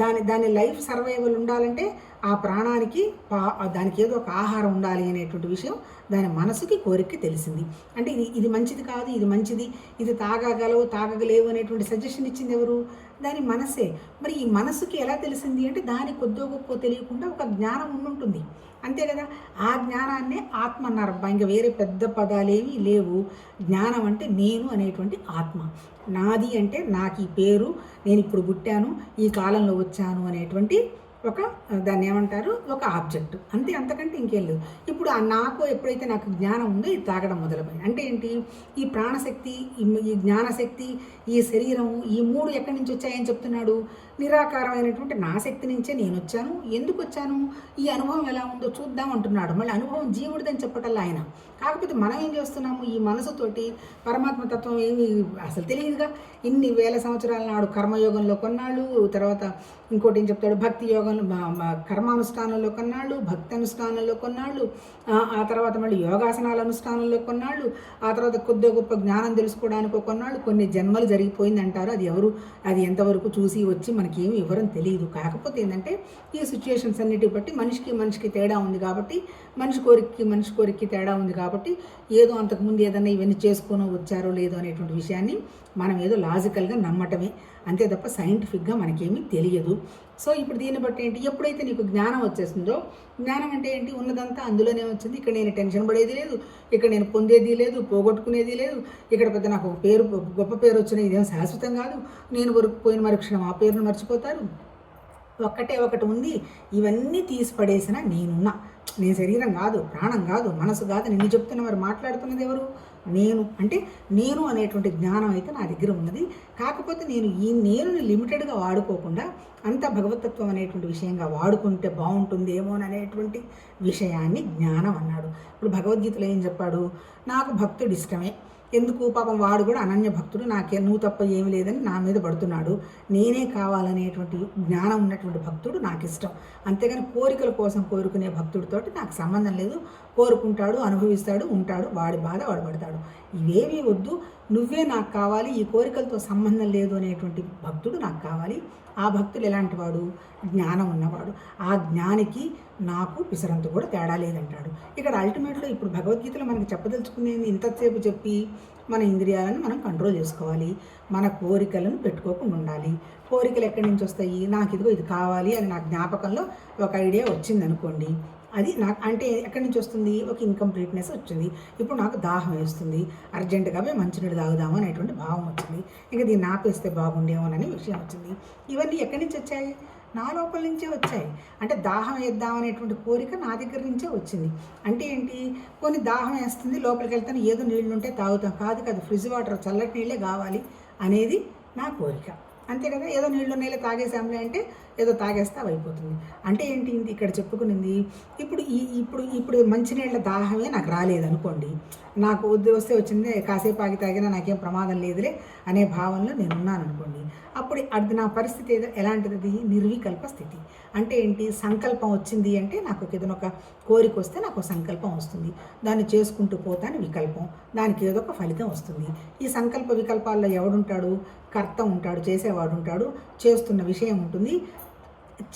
దాని దాని లైఫ్ సర్వైవల్ ఉండాలంటే ఆ ప్రాణానికి దానికి ఏదో ఒక ఆహారం ఉండాలి అనేటువంటి విషయం దాని మనసుకి కోరిక తెలిసింది. అంటే ఇది ఇది మంచిది కాదు ఇది మంచిది ఇది తాగగలవు తాగగలేవు అనేటువంటి సజెషన్ ఇచ్చింది ఎవరు? దాని మనసే. మరి ఈ మనసుకి ఎలా తెలిసింది అంటే దాని కొద్దో గొప్ప తెలియకుండా ఒక జ్ఞానం ఉండుంటుంది అంతే కదా? ఆ జ్ఞానాన్నే ఆత్మ అన్నారు అబ్బా ఇంకా వేరే పెద్ద పదాలేవి లేవు. జ్ఞానం అంటే నేను అనేటువంటి ఆత్మ. నాది అంటే నాకు ఈ పేరు నేను ఇప్పుడు పుట్టాను ఈ కాలంలో వచ్చాను అనేటువంటి ఒక దాన్ని ఏమంటారు? ఒక ఆబ్జెక్ట్. అంతే అంతకంటే ఇంకేం లేదు. ఇప్పుడు ఆ నాకు ఎప్పుడైతే నాకు జ్ఞానం ఉందో ఇది తాగడం మొదలుపోయింది అంటే ఏంటి? ఈ ప్రాణశక్తి ఈ జ్ఞానశక్తి ఈ శరీరం ఈ మూడు ఎక్కడి నుంచి వచ్చాయని చెప్తున్నాడు? నిరాకారమైనటువంటి నా శక్తి నుంచే నేను వచ్చాను. ఎందుకు వచ్చాను? ఈ అనుభవం ఎలా ఉందో చూద్దాం అంటున్నాడు. మళ్ళీ అనుభవం జీవుడిదని చెప్పటల్లా ఆయన. కాకపోతే మనం ఏం చేస్తున్నాము? ఈ మనసుతోటి పరమాత్మ తత్వం ఏమి అసలు తెలియదుగా. ఇన్ని వేల సంవత్సరాల నాడు కర్మయోగంలో కొన్నాళ్ళు తర్వాత ఇంకోటి ఏం చెప్తాడు? భక్తి యోగం కర్మానుష్ఠానంలో కొన్నాళ్ళు భక్తి అనుష్ఠానంలో కొన్నాళ్ళు ఆ, ఆ తర్వాత మళ్ళీ యోగాసనాల అనుష్ఠానంలో కొన్నాళ్ళు ఆ తర్వాత కొద్ది గొప్ప జ్ఞానం తెలుసుకోవడానికి కొన్నాళ్ళు కొన్ని జన్మలు జరిగిపోయింది అంటారు అది ఎవరు? అది ఎంతవరకు చూసి వచ్చి మనకి ఏమి వివరం తెలియదు. కాకపోతే ఏంటంటే ఈ సిచ్యుయేషన్స్ అన్నిటి బట్టి మనిషికి మనిషికి తేడా ఉంది కాబట్టి మనిషి కోరికకి మనిషి కోరికకి తేడా ఉంది కాబట్టి ఏదో అంతకుముందు ఏదైనా ఇవన్నీ చేసుకొని వచ్చారో లేదో అనేటువంటి విషయాన్ని మనం ఏదో లాజికల్గా నమ్మటమే. అంతే తప్ప సైంటిఫిక్గా మనకేమీ తెలియదు. సో ఇప్పుడు దీన్ని బట్టి ఏంటి? ఎప్పుడైతే నీకు జ్ఞానం వచ్చేస్తుందో జ్ఞానం అంటే ఏంటి? ఉన్నదంతా అందులోనే వచ్చింది. ఇక్కడ నేను టెన్షన్ పడేది లేదు ఇక్కడ నేను పొందేది లేదు పోగొట్టుకునేది లేదు. ఇక్కడ పెద్ద నాకు పేరు గొప్ప పేరు వచ్చిన ఇదేం శాశ్వతం కాదు. నేను పోయిన మరుక్షణం ఆ పేరును మర్చిపోతారు. ఒక్కటే ఒకటి ఉంది. ఇవన్నీ తీసి పడేసిన నేనున్నా. నేను శరీరం కాదు ప్రాణం కాదు మనసు కాదు. నిన్ను చెప్తున్న మరి మాట్లాడుతున్నది ఎవరు? నేను అంటే నేను అనేటువంటి జ్ఞానం అయితే నా దగ్గర ఉన్నది. కాకపోతే నేను ఈ నేనుని లిమిటెడ్గా వాడుకోకుండా అంత భగవతత్వం అనేటువంటి విషయంగా వాడుకుంటే బాగుంటుందేమో అనేటువంటి విషయాన్ని జ్ఞానం అన్నాడు. ఇప్పుడు భగవద్గీతలో ఏం చెప్పాడు? నాకు భక్తుడు ఇష్టమే ఎందుకు? పాపం వాడు కూడా అనన్య భక్తుడు. నాకే నువ్వు తప్ప ఏమి లేదని నా మీద పడుతున్నాడు. నేనే కావాలనేటువంటి జ్ఞానం ఉన్నటువంటి భక్తుడు నాకు ఇష్టం అంతేగాని కోరికల కోసం కోరుకునే భక్తుడితోటి నాకు సంబంధం లేదు. కోరుకుంటాడు అనుభవిస్తాడు ఉంటాడు. వాడి బాధ వాడు పడతాడు. ఇవేమీ వద్దు. నువ్వే నాకు కావాలి. ఈ కోరికలతో సంబంధం లేదు అనేటువంటి భక్తుడు నాకు కావాలి. ఆ భక్తుడు ఎలాంటి వాడు? జ్ఞానం ఉన్నవాడు. ఆ జ్ఞానికి నాకు పిసరంత కూడా తేడా లేదంటాడు. ఇక్కడ అల్టిమేట్లో ఇప్పుడు భగవద్గీతలో మనకి చెప్పదలుచుకునేది ఇంతసేపు చెప్పి మన ఇంద్రియాలను మనం కంట్రోల్ చేసుకోవాలి. మన కోరికలను పెట్టుకోకుండా ఉండాలి. కోరికలు ఎక్కడి నుంచి వస్తాయి? నాకు ఇదిగో ఇది కావాలి అని నా జ్ఞాపకంలో ఒక ఐడియా వచ్చింది అనుకోండి అది నాకు అంటే ఎక్కడి నుంచి వస్తుంది? ఒక ఇన్కంప్లీట్నెస్ వచ్చింది. ఇప్పుడు నాకు దాహం వేస్తుంది. అర్జెంటుగా మేము మంచినీళ్ళు తాగుదాము అనేటువంటి భావం వచ్చింది. ఇంకా దీన్ని ఆపేస్తే బాగుండేమోనని విషయం వచ్చింది. ఇవన్నీ ఎక్కడి నుంచి వచ్చాయి? నా లోపల నుంచే వచ్చాయి. అంటే దాహం వేద్దాం అనేటువంటి కోరిక నా దగ్గర నుంచే వచ్చింది. అంటే ఏంటి? కొన్ని దాహం వేస్తుంది లోపలికి వెళ్తాను ఏదో నీళ్ళు ఉంటే తాగుతాం. కాదు కాదు ఫ్రిడ్జ్ వాటర్ చల్లటి నీళ్ళే కావాలి అనేది నా కోరిక. అంతే కదా? ఏదో నీళ్ళు నీళ్ళు తాగేసాంలే అంటే ఏదో తాగేస్తే అవి అయిపోతుంది. అంటే ఏంటి ఇక్కడ చెప్పుకునింది? ఇప్పుడు ఈ ఇప్పుడు ఇప్పుడు మంచినీళ్ళ దాహమే నాకు రాలేదు అనుకోండి. నాకు వద్దు వస్తే వచ్చింది కాసేపు ఆగి తాగినా నాకేం ప్రమాదం లేదులే అనే భావనలో నేను ఉన్నాను అనుకోండి. అప్పుడు అది నా పరిస్థితి ఏదో ఎలాంటిది నిర్వికల్ప స్థితి. అంటే ఏంటి? సంకల్పం వచ్చింది అంటే నాకు ఏదైనా ఒక కోరిక వస్తే నాకు ఒక సంకల్పం వస్తుంది. దాన్ని చేసుకుంటూ పోతాను వికల్పం. దానికి ఏదో ఒక ఫలితం వస్తుంది. ఈ సంకల్ప వికల్పాల్లో ఎవడుంటాడు? కర్త ఉంటాడు చేసేవాడు ఉంటాడు చేస్తున్న విషయం ఉంటుంది.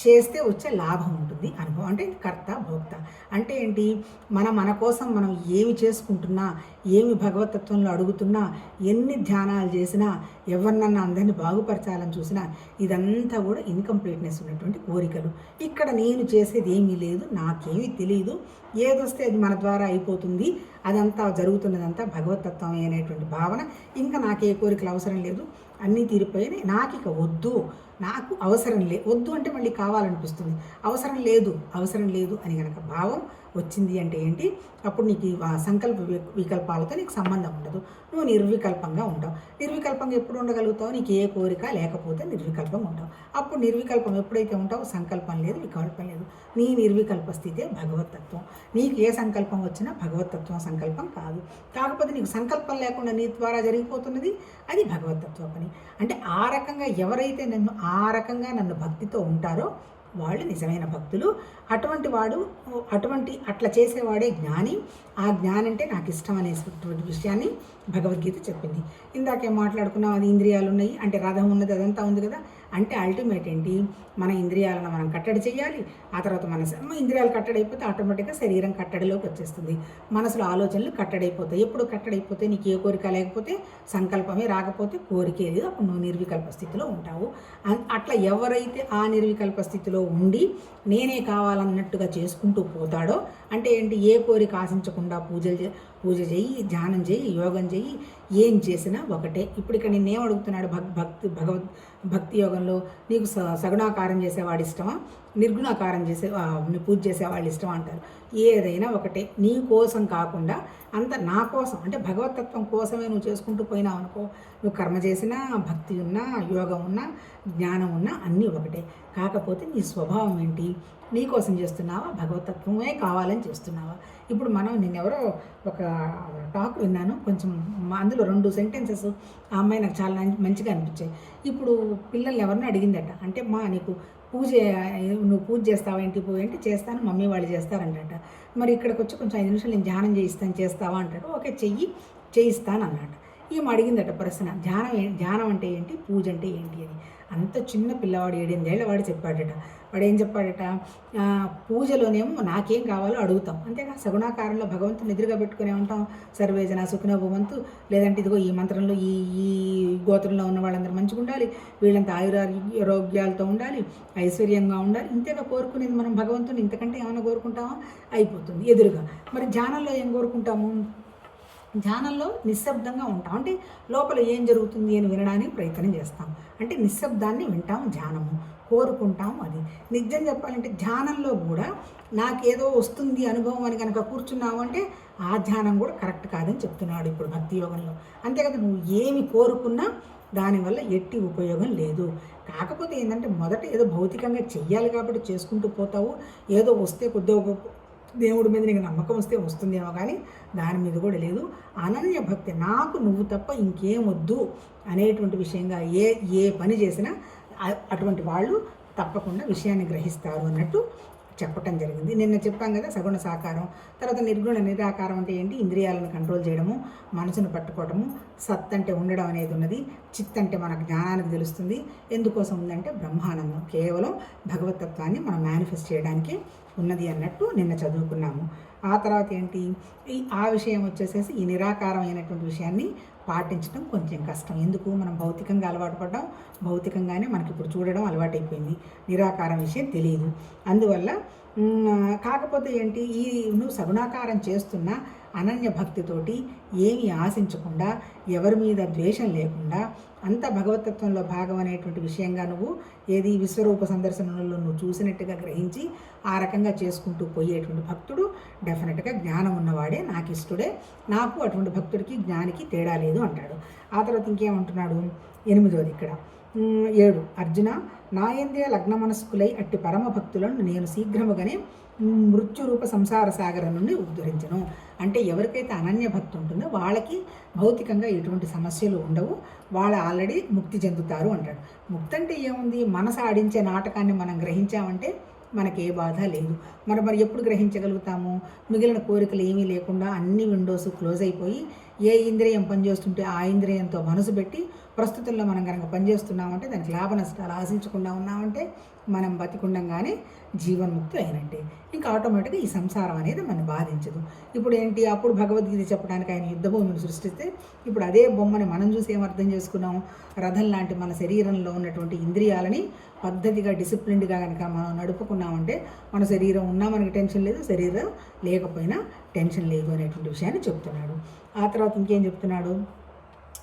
చేస్తే వచ్చే లాభం ఉంటుంది అనుభవం. అంటే కర్త భోక్త. అంటే ఏంటి? మన మన కోసం మనం ఏమి చేసుకుంటున్నా ఏమి భగవతత్వంలో అడుగుతున్నా ఎన్ని ధ్యానాలు చేసినా ఎవరినన్నా అందరిని బాగుపరచాలని చూసినా ఇదంతా కూడా ఇన్కంప్లీట్నెస్ ఉన్నటువంటి కోరికలు. ఇక్కడ నేను చేసేది ఏమీ లేదు నాకేమీ తెలియదు ఏదొస్తే అది మన ద్వారా అయిపోతుంది. అదంతా జరుగుతున్నదంతా భగవతత్వమే అనేటువంటి భావన. ఇంకా నాకు ఏ కోరికలు అవసరం లేదు. అన్నీ తీరిపోయాయి. నాకు ఇక వద్దు. నాకు అవసరం లే వద్దు అంటే మళ్ళీ కావాలనిపిస్తుంది. అవసరం లేదు అవసరం లేదు అని కనుక భావం వచ్చింది అంటే ఏంటి? అప్పుడు నీకు సంకల్ప వి- వికల్పాలతో నీకు సంబంధం ఉండదు. నువ్వు నిర్వికల్పంగా ఉంటావు. నిర్వికల్పంగా ఎప్పుడు ఉండగలుగుతావు? నీకు ఏ కోరిక లేకపోతే నిర్వికల్పంగా ఉంటావు. అప్పుడు నిర్వికల్పం ఎప్పుడైతే ఉంటావో సంకల్పం లేదు వికల్పం లేదు. నీ నిర్వికల్ప స్థితే భగవతత్వం నీకు ఏ సంకల్పం వచ్చినా భగవతత్వం సంకల్పం కాదు. కాకపోతే నీకు సంకల్పం లేకుండా నీ ద్వారా జరిగిపోతున్నది అది భగవతత్వ పని. అంటే ఆ రకంగా ఎవరైతే నన్ను ఆ రకంగా నన్ను భక్తితో ఉంటారో వాళ్ళు నిజమైన భక్తులు. అటువంటి వాడు అటువంటి అట్లా చేసేవాడే జ్ఞాని. ఆ జ్ఞానంటే నాకు ఇష్టం అనేటువంటి విషయాన్ని భగవద్గీత చెప్పింది. ఇందాకే మాట్లాడుకున్నాం అది ఇంద్రియాలు ఉన్నాయి అంటే రథం ఉన్నది అదంతా ఉంది కదా. అంటే అల్టిమేట్ ఏంటి? మన ఇంద్రియాలను మనం కట్టడి చేయాలి ఆ తర్వాత మన ఇంద్రియాలు కట్టడైపోతే ఆటోమేటిక్గా శరీరం కట్టడిలోకి వచ్చేస్తుంది. మనసులో ఆలోచనలు కట్టడైపోతాయి. ఎప్పుడు కట్టడైపోతే నీకు ఏ కోరిక లేకపోతే సంకల్పమే రాకపోతే కోరికే లేదు అప్పుడు నువ్వు నిర్వికల్ప స్థితిలో ఉంటావు. అట్లా ఎవరైతే ఆ నిర్వికల్ప స్థితిలో ఉండి నేనే కావాలన్నట్టుగా చేసుకుంటూ పోతాడో అంటే ఏంటి? ఏ కోరిక ఆశించకుండా పూజలు చే పూజ చేయి ధ్యానం చేయి యోగం చేయి ఏం చేసినా ఒకటే. ఇప్పుడు ఇక్కడ నిన్నేం అడుగుతున్నాడు భక్ భక్తి భగవద్ భక్తి యోగంలో నీకు స సగుణాకారం చేసేవాడు ఇష్టమా? నిర్గుణాకారం చేసే పూజ చేసే వాళ్ళు ఇష్టం అంటారు. ఏదైనా ఒకటే నీ కోసం కాకుండా అంత నా కోసం అంటే భగవతత్వం కోసమే నువ్వు చేసుకుంటూ పోయినావు అనుకో నువ్వు కర్మ చేసినా భక్తి ఉన్నా యోగం ఉన్నా జ్ఞానం ఉన్నా అన్నీ ఒకటే. కాకపోతే నీ స్వభావం ఏంటి? నీ కోసం చేస్తున్నావా? భగవతత్వమే కావాలని చేస్తున్నావా? ఇప్పుడు మనం నిన్నెవరో ఒక టాక్ విన్నాను కొంచెం మా- అందులో రెండు సెంటెన్సెస్ ఆ అమ్మాయి నాకు చాలా మంచిగా అనిపించాయి. ఇప్పుడు పిల్లల్ని ఎవరిని అడిగిందట అంటే మా నీకు పూజ నువ్వు పూజ చేస్తావా ఏంటి పోయి ఏంటి చేస్తాను మమ్మీ వాళ్ళు చేస్తారంట మరి ఇక్కడికి వచ్చి కొంచెం ఐదు నిమిషాలు నేను ధ్యానం చేయిస్తాను చేస్తావా అంటాడు. ఓకే చెయ్యి చేయిస్తాను అన్నమాట ఈమె అడిగిందట ప్రశ్న ధ్యానం ఏ- ధ్యానం అంటే ఏంటి పూజ అంటే ఏంటి అని. అంత చిన్న పిల్లవాడు ఏడెనిమిదేళ్ళ వాడు చెప్పాడట. వాడు ఏం చెప్పాడట పూజలోనేమో నాకేం కావాలో అడుగుతాం. అంతేగా సగుణాకారంలో భగవంతుని ఎదురుగా పెట్టుకునే ఉంటాం. సర్వేజన సుఖినో భవంతు. లేదంటే ఇదిగో ఈ మంత్రంలో ఈ ఈ గోత్రంలో ఉన్న వాళ్ళందరూ మంచిగా ఉండాలి. వీళ్ళంతా ఆయురారోగ్యాలతో ఉండాలి. ఐశ్వర్యంగా ఉండాలి. ఇంతేగా కోరుకునేది మనం భగవంతుని. ఇంతకంటే ఏమైనా కోరుకుంటామా? అయిపోతుంది ఎదురుగా. మరి ధ్యానంలో ఏం కోరుకుంటాము? ధ్యానంలో నిశ్శబ్దంగా ఉంటాం. అంటే లోపల ఏం జరుగుతుంది అని వినడానికి ప్రయత్నం చేస్తాం. అంటే నిశ్శబ్దాన్ని వింటాం ధ్యానము కోరుకుంటాం అది. నిజం చెప్పాలంటే ధ్యానంలో కూడా నాకేదో వస్తుంది అనుభవం అని కనుక కూర్చున్నావు అంటే ఆ ధ్యానం కూడా కరెక్ట్ కాదని చెప్తున్నాడు ఇప్పుడు భక్తి యోగంలో. అంతే కదా నువ్వు ఏమి కోరుకున్నా దానివల్ల ఎట్టి ఉపయోగం లేదు. కాకపోతే ఏంటంటే మొదట ఏదో భౌతికంగా చెయ్యాలి కాబట్టి చేసుకుంటూ పోతావు. ఏదో వస్తే కొద్దిగా దేవుడి మీద నీకు నమ్మకం వస్తే వస్తుందేమో కానీ దాని మీద కూడా లేదు. అనన్య భక్తి నాకు నువ్వు తప్ప ఇంకేం వద్దు అనేటువంటి విషయంగా ఏ ఏ పని చేసినా అటువంటి వాళ్ళు తప్పకుండా విషయాన్ని గ్రహిస్తారు అన్నట్టు చెప్పటం జరిగింది. నిన్న చెప్పాం కదా సగుణ సాకారం తర్వాత నిర్గుణ నిరాకారం అంటే ఏంటి? ఇంద్రియాలను కంట్రోల్ చేయడము మనసును పట్టుకోవడము సత్ అంటే ఉండడం అనేది ఉన్నది చిత్ అంటే మన జ్ఞానానికి తెలుస్తుంది. ఎందుకోసం ఉందంటే బ్రహ్మానందం. కేవలం భగవతత్వాన్ని మనం మేనిఫెస్ట్ చేయడానికి ఉన్నది అన్నట్టు నిన్న చదువుకున్నాము. ఆ తర్వాత ఏంటి? ఈ ఆ విషయం వచ్చేసేసి ఈ నిరాకారమైనటువంటి విషయాన్ని పాటించడం కొంచెం కష్టం. ఎందుకు? మనం భౌతికంగా అలవాటు పడ్డాం. భౌతికంగానే మనకి ఇప్పుడు చూడడం అలవాటైపోయింది. నిరాకారం విషయం తెలియదు అందువల్ల కాకపోతే ఏంటి ఈ నువ్వు సగుణాకారం చేస్తున్న అనన్య భక్తితోటి ఏమీ ఆశించకుండా ఎవరి మీద ద్వేషం లేకుండా అంత భగవతత్వంలో భాగం అనేటువంటి విషయంగా నువ్వు ఏది విశ్వరూప సందర్శనంలో నువ్వు చూసినట్టుగా గ్రహించి ఆ రకంగా చేసుకుంటూ పోయేటువంటి భక్తుడు డెఫినెట్గా జ్ఞానం ఉన్నవాడే నాకు ఇష్టడే నాకు అటువంటి భక్తుడికి జ్ఞానికి తేడా లేదు అంటాడు. ఆ తర్వాత ఇంకేమంటున్నాడు? ఎనిమిదోది ఇక్కడ. ఏడు. అర్జున నాయందే లగ్న మనస్కులై అట్టి పరమ భక్తులను నేను శీఘ్రముగానే మృత్యురూప సంసార సాగరం నుండి ఉద్ధరించను. అంటే ఎవరికైతే అనన్య భక్తి ఉంటుందో వాళ్ళకి భౌతికంగా ఎటువంటి సమస్యలు ఉండవు. వాళ్ళు ఆల్రెడీ ముక్తి చెందుతారు అంటాడు. ముక్తి అంటే ఏముంది? మనసు ఆడించే నాటకాన్ని మనం గ్రహించామంటే మనకి ఏ బాధ లేదు. మరి మరి ఎప్పుడు గ్రహించగలుగుతాము? మిగిలిన కోరికలు ఏమీ లేకుండా అన్ని విండోస్ క్లోజ్ అయిపోయి ఏ ఇంద్రియం పనిచేస్తుంటే ఆ ఇంద్రియంతో మనసు పెట్టి ప్రస్తుతంలో మనం కనుక పనిచేస్తున్నామంటే దానికి లాభ నష్టాలు ఆశించకుండా ఉన్నామంటే మనం బతికుండంగానే జీవన్ముక్తి అయినట్టే. ఇంకా ఆటోమేటిక్గా ఈ సంసారం అనేది మనం బాధించదు. ఇప్పుడు ఏంటి? అప్పుడు భగవద్గీత చెప్పడానికి ఆయన యుద్ధ భూమిని సృష్టిస్తే ఇప్పుడు అదే బొమ్మని మనం చూసి ఏమర్థం అర్థం చేసుకున్నాం? రథం లాంటి మన శరీరంలో ఉన్నటువంటి ఇంద్రియాలని పద్ధతిగా డిసిప్లిన్డ్గా కనుక మనం నడుపుకున్నామంటే మన శరీరం ఉన్నా మనకి టెన్షన్ లేదు శరీరం లేకపోయినా టెన్షన్ లేదు అనేటువంటి విషయాన్ని చెప్తున్నాడు. ఆ తర్వాత ఇంకేం చెప్తున్నాడు?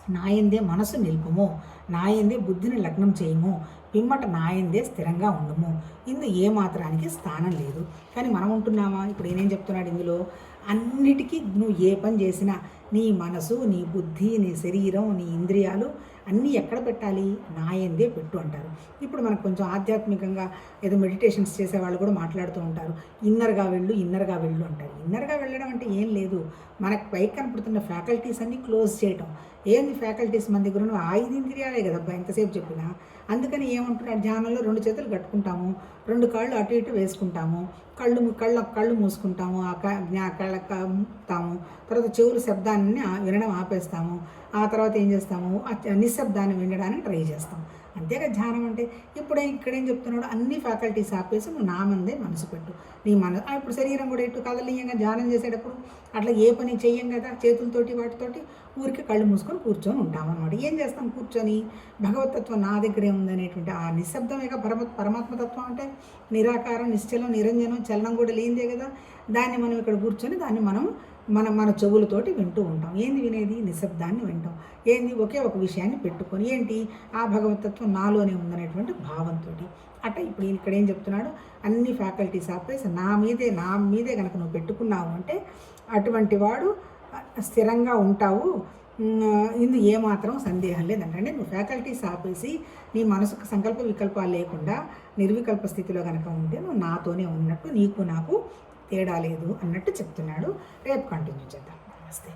నాయందే మనసు నిలుపుము నాయందే బుద్ధిని లగ్నం చేయము పిమ్మట నాయందే స్థిరంగా ఉండము. ఇందు ఏ మాత్రానికి స్థానం లేదు. కానీ మనం ఉంటున్నామా? ఇప్పుడు ఏనేం చెప్తున్నాడు ఇందులో? అన్నిటికీ నువ్వు ఏ పని చేసినా నీ మనసు నీ బుద్ధి నీ శరీరం నీ ఇంద్రియాలు అన్నీ ఎక్కడ పెట్టాలి? నాయందే పెట్టు అంటారు. ఇప్పుడు మనకు కొంచెం ఆధ్యాత్మికంగా ఏదో మెడిటేషన్స్ చేసే వాళ్ళు కూడా మాట్లాడుతూ ఉంటారు. ఇన్నర్గా వెళ్ళు ఇన్నర్గా వెళ్ళు అంటారు. ఇన్నర్గా వెళ్ళడం అంటే ఏం లేదు. మనకు పైకి కనపడుతున్న ఫ్యాకల్టీస్ అన్నీ క్లోజ్ చేయటం. ఏంది ఫ్యాకల్టీస్ మన దగ్గర ఉన్న ఐదు ఇంద్రియాలే కదబ్బా? ఎంతసేపు చెప్పినా అందుకని ఏమంటున్నాడు ధ్యానంలో రెండు చేతులు కట్టుకుంటాము రెండు కాళ్ళు అటు ఇటు వేసుకుంటాము కళ్ళు కళ్ళ కళ్ళు మూసుకుంటాము ఆ క- జ్ఞా కళ్ళ తాము తర్వాత చెవులు శబ్దాన్ని వినడం ఆపేస్తాము ఆ తర్వాత ఏం చేస్తాము నిశ్శబ్దాన్ని వినడానికి ట్రై చేస్తాం అంతేగా ధ్యానం అంటే ఇప్పుడే ఇక్కడేం చెప్తున్నాడు అన్ని ఫ్యాకల్టీస్ ఆపేసి నువ్వు నా మందే మనసు పెట్టు. నీ మన ఇప్పుడు శరీరం కూడా ఎటు కదలీయంగా ధ్యానం చేసేటప్పుడు అట్లా ఏ పని చెయ్యం కదా చేతులతోటి వాటితోటి ఊరికి కళ్ళు మూసుకొని కూర్చొని ఉంటాం అనమాట ఏం చేస్తాం కూర్చొని? భగవతత్వం నా దగ్గరే ఉందనేటువంటి ఆ నిశ్శబ్దమేగా పరమ పరమాత్మతత్వం అంటే నిరాకారం నిశ్చలం నిరంజనం చలనం కూడా లేనిదే కదా. దాన్ని మనం ఇక్కడ కూర్చొని దాన్ని మనం మన మన చెవులతోటి వింటూ ఉంటాం. ఏంది వినేది? నిశ్శబ్దాన్ని వింటాం. ఏంది? ఒకే ఒక విషయాన్ని పెట్టుకొని ఏంటి? ఆ భగవతత్వం నాలోనే ఉందనేటువంటి భావంతో అట్ట ఇప్పుడు ఇక్కడ ఏం చెప్తున్నాడు? అన్ని ఫ్యాకల్టీస్ ఆపేసి నా మీదే నా మీదే కనుక నువ్వు పెట్టుకున్నావు అంటే అటువంటి వాడు స్థిరంగా ఉంటావు. ఇందు ఏమాత్రం సందేహం లేదంటే నువ్వు ఫ్యాకల్టీస్ ఆపేసి నీ మనసుకు సంకల్ప వికల్పాలు లేకుండా నిర్వికల్ప స్థితిలో కనుక ఉంటే నువ్వు నాతోనే ఉన్నట్టు నీకు నాకు తేడా లేదు అన్నట్టు చెప్తున్నాడు. రేపు కంటిన్యూ చేద్దాం. నమస్తే.